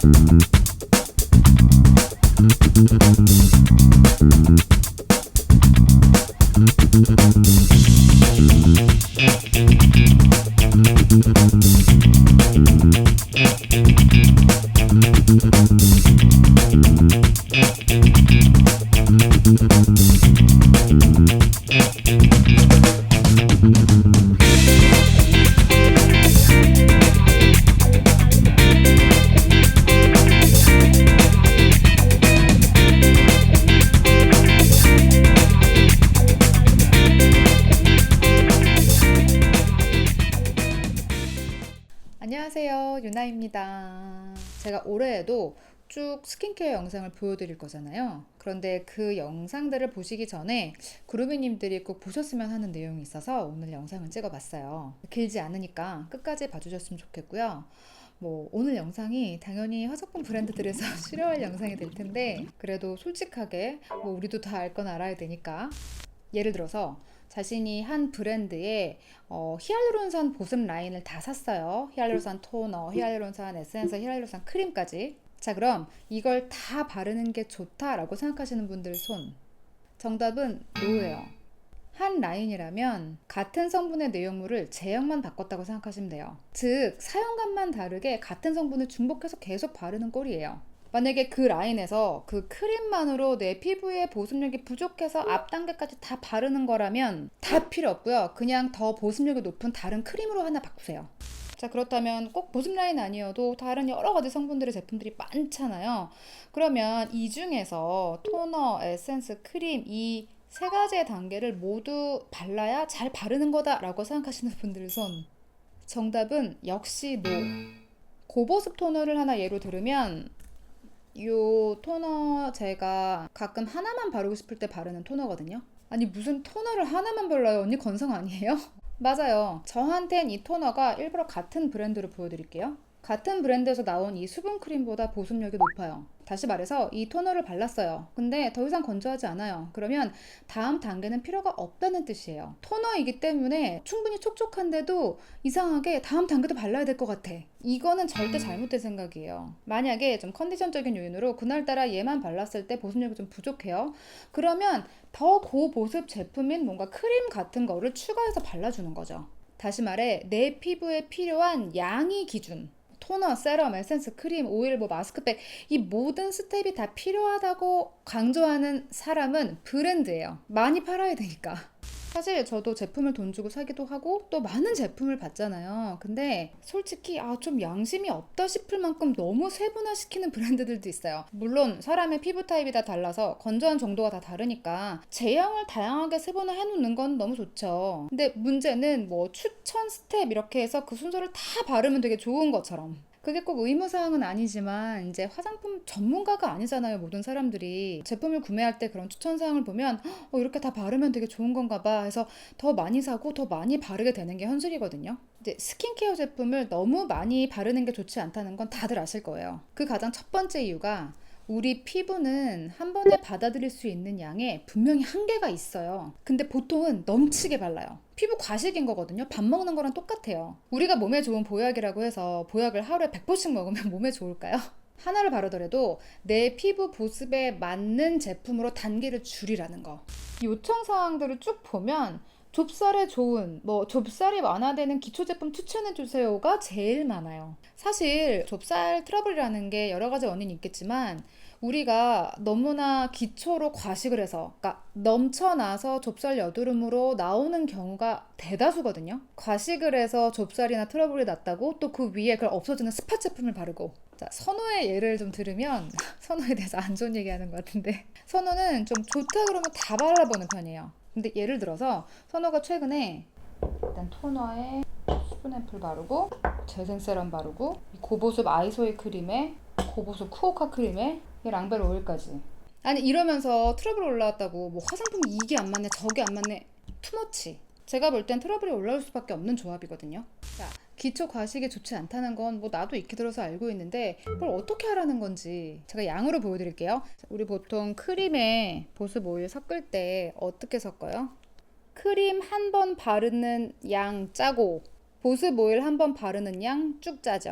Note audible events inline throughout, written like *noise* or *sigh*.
Mm-hmm. 유나입니다. 제가 올해에도 쭉 스킨케어 영상을 보여드릴 거잖아요. 그런데 그 영상들을 보시기 전에 구루미님들이 꼭 보셨으면 하는 내용이 있어서 오늘 영상을 찍어봤어요. 길지 않으니까 끝까지 봐주셨으면 좋겠고요. 뭐 오늘 영상이 당연히 화장품 브랜드들에서 *laughs* 싫어할 영상이 될 텐데 그래도 솔직하게 뭐 우리도 다 알 건 알아야 되니까 예를 들어서 자신이 한 브랜드의 어, 히알루론산 보습 라인을 다 샀어요. 히알루론산 토너, 히알루론산 에센스, 히알루론산 크림까지. 자, 그럼 이걸 다 바르는 게 좋다라고 생각하시는 분들 손. 정답은 노예요. 한 라인이라면 같은 성분의 내용물을 제형만 바꿨다고 생각하시면 돼요. 즉, 사용감만 다르게 같은 성분을 중복해서 계속 바르는 꼴이에요. 만약에 그 라인에서 그 크림만으로 내 피부에 보습력이 부족해서 앞 단계까지 다 바르는 거라면 다 필요 없고요. 그냥 더 보습력이 높은 다른 크림으로 하나 바꾸세요. 자, 그렇다면 꼭 보습 라인 아니어도 다른 여러 가지 성분들의 제품들이 많잖아요. 그러면 이 중에서 토너, 에센스, 크림 이 세 가지의 단계를 모두 발라야 잘 바르는 거다라고 생각하시는 분들 손. 정답은 역시 노. 고보습 토너를 하나 예로 들으면 요 토너 제가 가끔 하나만 바르고 싶을 때 바르는 토너거든요. 아니 무슨 토너를 하나만 발라요? 언니 건성 아니에요? *laughs* 맞아요. 저한텐 이 토너가 일부러 같은 브랜드로 보여드릴게요. 같은 브랜드에서 나온 이 수분 크림보다 보습력이 높아요. 다시 말해서 이 토너를 발랐어요. 근데 더 이상 건조하지 않아요. 그러면 다음 단계는 필요가 없다는 뜻이에요. 토너이기 때문에 충분히 촉촉한데도 이상하게 다음 단계도 발라야 될 것 같아. 이거는 절대 잘못된 생각이에요. 만약에 좀 컨디션적인 요인으로 그날따라 얘만 발랐을 때 보습력이 좀 부족해요. 그러면 더 고보습 제품인 뭔가 크림 같은 거를 추가해서 발라주는 거죠. 다시 말해 내 피부에 필요한 양이 기준. 토너, 세럼, 에센스, 크림, 오일, 뭐 마스크팩 이 모든 스텝이 다 필요하다고 강조하는 사람은 브랜드예요. 많이 팔아야 되니까. 사실 저도 제품을 돈 주고 사기도 하고 또 많은 제품을 봤잖아요. 근데 솔직히 아 좀 양심이 없다 싶을 만큼 너무 세분화시키는 브랜드들도 있어요. 물론 사람의 피부 타입이 다 달라서 건조한 정도가 다 다르니까 제형을 다양하게 세분화해 놓는 건 너무 좋죠. 근데 문제는 뭐 추천 스텝 이렇게 해서 그 순서를 다 바르면 되게 좋은 것처럼 그게 꼭 의무사항은 아니지만 이제 화장품 전문가가 아니잖아요 모든 사람들이. 제품을 구매할 때 그런 추천사항을 보면 어, 이렇게 다 바르면 되게 좋은 건가 봐. 해서 더 많이 사고 더 많이 바르게 되는 게 현실이거든요. 이제 스킨케어 제품을 너무 많이 바르는 게 좋지 않다는 건 다들 아실 거예요. 그 가장 첫 번째 이유가 우리 피부는 한 번에 받아들일 수 있는 양에 분명히 한계가 있어요. 근데 보통은 넘치게 발라요. 피부 과식인 거거든요. 밥 먹는 거랑 똑같아요. 우리가 몸에 좋은 보약이라고 해서 보약을 하루에 100포씩 먹으면 *laughs* 몸에 좋을까요? 하나를 바르더라도 내 피부 보습에 맞는 제품으로 단계를 줄이라는 거. 요청 사항들을 쭉 보면 좁쌀에 좋은 뭐 좁쌀이 완화되는 기초 제품 추천해 주세요가 제일 많아요. 사실 좁쌀 트러블이라는 게 여러 가지 원인이 있겠지만 우리가 너무나 기초로 과식을 해서 그러니까 넘쳐나서 좁쌀 여드름으로 나오는 경우가 대다수거든요. 과식을 해서 좁쌀이나 트러블이 났다고 또 그 위에 그걸 없어지는 스팟 제품을 바르고 자, 선호의 예를 좀 들으면 *laughs* 선호에 대해서 안 좋은 얘기하는 것 같은데 선호는 좀 좋다 그러면 다 발라보는 편이에요. 근데 예를 들어서 선호가 최근에 일단 토너에 수분 앰플 바르고 재생 세럼 바르고 고보습 아이소이 크림에 고보습 쿠오카 크림에 랑베르 오일까지. 아니 이러면서 트러블 올라왔다고 뭐 화장품 이게 안 맞네 저게 안 맞네. 투머치. 제가 볼 땐 트러블이 올라올 수밖에 없는 조합이거든요. 자 기초 과식이 좋지 않다는 건 뭐 나도 익히 들어서 알고 있는데 그걸 어떻게 하라는 건지 제가 양으로 보여드릴게요 우리 보통 크림에 보습 오일 섞을 때 어떻게 섞어요? 크림 한 번 바르는 양 짜고 보습 오일 한 번 바르는 양 쭉 짜죠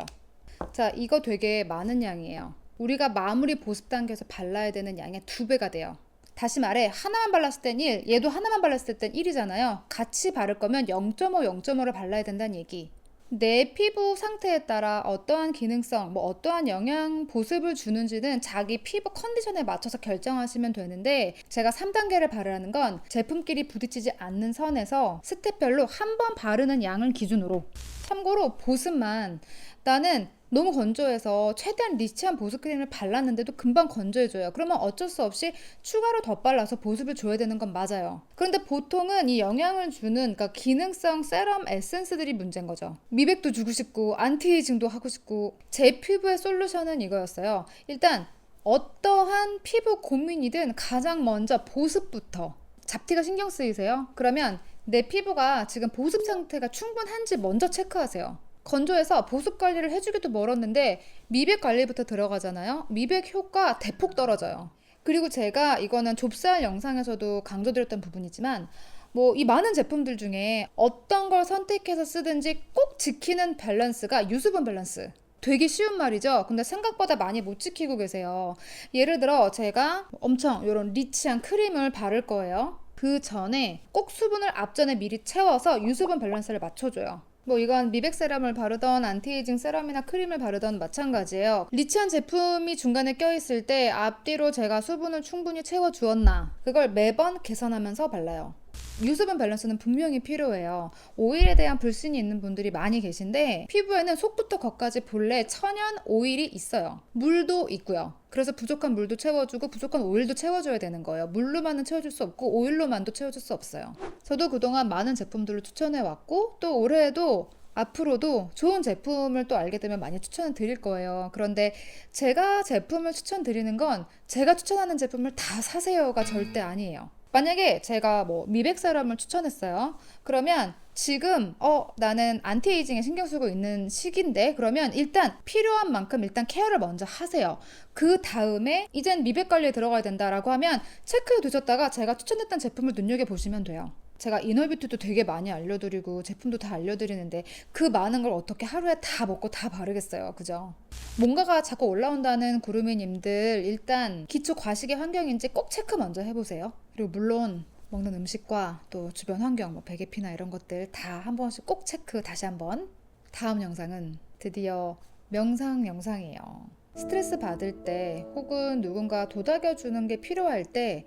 자, 이거 되게 많은 양이에요. 우리가 마무리 보습 단계에서 발라야 되는 양의 두 배가 돼요. 다시 말해 하나만 발랐을 땐 1, 얘도 하나만 발랐을 땐 1이잖아요. 같이 바를 거면 0.5, 0.5를 발라야 된다는 얘기. 내 피부 상태에 따라 어떠한 기능성, 뭐 어떠한 영양 보습을 주는지는 자기 피부 컨디션에 맞춰서 결정하시면 되는데 제가 3단계를 바르라는 건 제품끼리 부딪히지 않는 선에서 스텝별로 한 번 바르는 양을 기준으로. 참고로 보습만. 나는 너무 건조해서 최대한 리치한 보습 크림을 발랐는데도 금방 건조해져요. 그러면 어쩔 수 없이 추가로 더 발라서 보습을 줘야 되는 건 맞아요. 그런데 보통은 이 영향을 주는 그러니까 기능성 세럼 에센스들이 문제인 거죠. 미백도 주고 싶고 안티에이징도 하고 싶고 제 피부의 솔루션은 이거였어요. 일단 어떠한 피부 고민이든 가장 먼저 보습부터 잡티가 신경 쓰이세요? 그러면 내 피부가 지금 보습 상태가 충분한지 먼저 체크하세요. 건조해서 보습 관리를 해주기도 멀었는데 미백 관리부터 들어가잖아요. 미백 효과 대폭 떨어져요. 그리고 제가 이거는 좁쌀 영상에서도 강조드렸던 부분이지만 뭐 이 많은 제품들 중에 어떤 걸 선택해서 쓰든지 꼭 지키는 밸런스가 유수분 밸런스. 되게 쉬운 말이죠. 근데 생각보다 많이 못 지키고 계세요. 예를 들어 제가 엄청 이런 리치한 크림을 바를 거예요. 그 전에 꼭 수분을 앞전에 미리 채워서 유수분 밸런스를 맞춰줘요. 뭐 이건 미백 세럼을 바르던 안티에이징 세럼이나 크림을 바르던 마찬가지예요. 리치한 제품이 중간에 껴있을 때 앞뒤로 제가 수분을 충분히 채워 주었나 그걸 매번 계산하면서 발라요. 유수분 밸런스는 분명히 필요해요. 오일에 대한 불신이 있는 분들이 많이 계신데 피부에는 속부터 겉까지 본래 천연 오일이 있어요. 물도 있고요. 그래서 부족한 물도 채워주고 부족한 오일도 채워줘야 되는 거예요. 물로만은 채워줄 수 없고 오일로만도 채워줄 수 없어요. 저도 그동안 많은 제품들을 추천해 왔고 또 올해에도 앞으로도 좋은 제품을 또 알게 되면 많이 추천을 드릴 거예요. 그런데 제가 제품을 추천드리는 건 제가 추천하는 제품을 다 사세요가 절대 아니에요. 만약에 제가 뭐 미백 세럼을 추천했어요. 그러면 지금 어 나는 안티에이징에 신경 쓰고 있는 시기인데 그러면 일단 필요한 만큼 일단 케어를 먼저 하세요. 그 다음에 이젠 미백 관리에 들어가야 된다라고 하면 체크해 두셨다가 제가 추천했던 제품을 눈여겨 보시면 돼요. 제가 이너뷰티도 되게 많이 알려드리고 제품도 다 알려드리는데 그 많은 걸 어떻게 하루에 다 먹고 다 바르겠어요. 그죠? 뭔가가 자꾸 올라온다는 구루미님들 일단 기초 과식의 환경인지 꼭 체크 먼저 해보세요. 그리고 물론 먹는 음식과 또 주변 환경, 뭐 베개피나 이런 것들 다 한 번씩 꼭 체크 다시 한번. 다음 영상은 드디어 명상 영상이에요. 스트레스 받을 때 혹은 누군가 도닥여 주는 게 필요할 때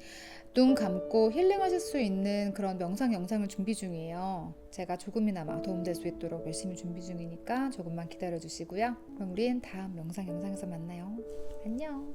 눈 감고 힐링하실 수 있는 그런 명상 영상을 준비 중이에요. 제가 조금이나마 도움될 수 있도록 열심히 준비 중이니까 조금만 기다려 주시고요. 그럼 우린 다음 명상 영상에서 만나요. 안녕.